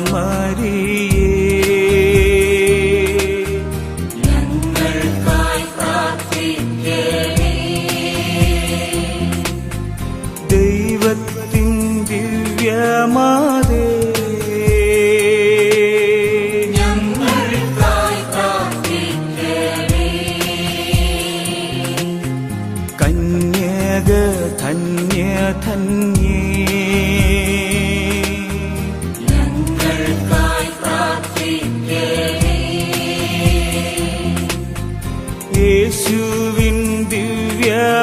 പരിശുദ്ധയാമരിയേ ഞങ്ങൾക്കായി പ്രാർത്ഥിക്കണേ ദൈവത്തിൻ ദിവ്യമാതേ ഞങ്ങൾക്കായി പ്രാർത്ഥിക്കണേ കന്യക ധന്യ ധന്യ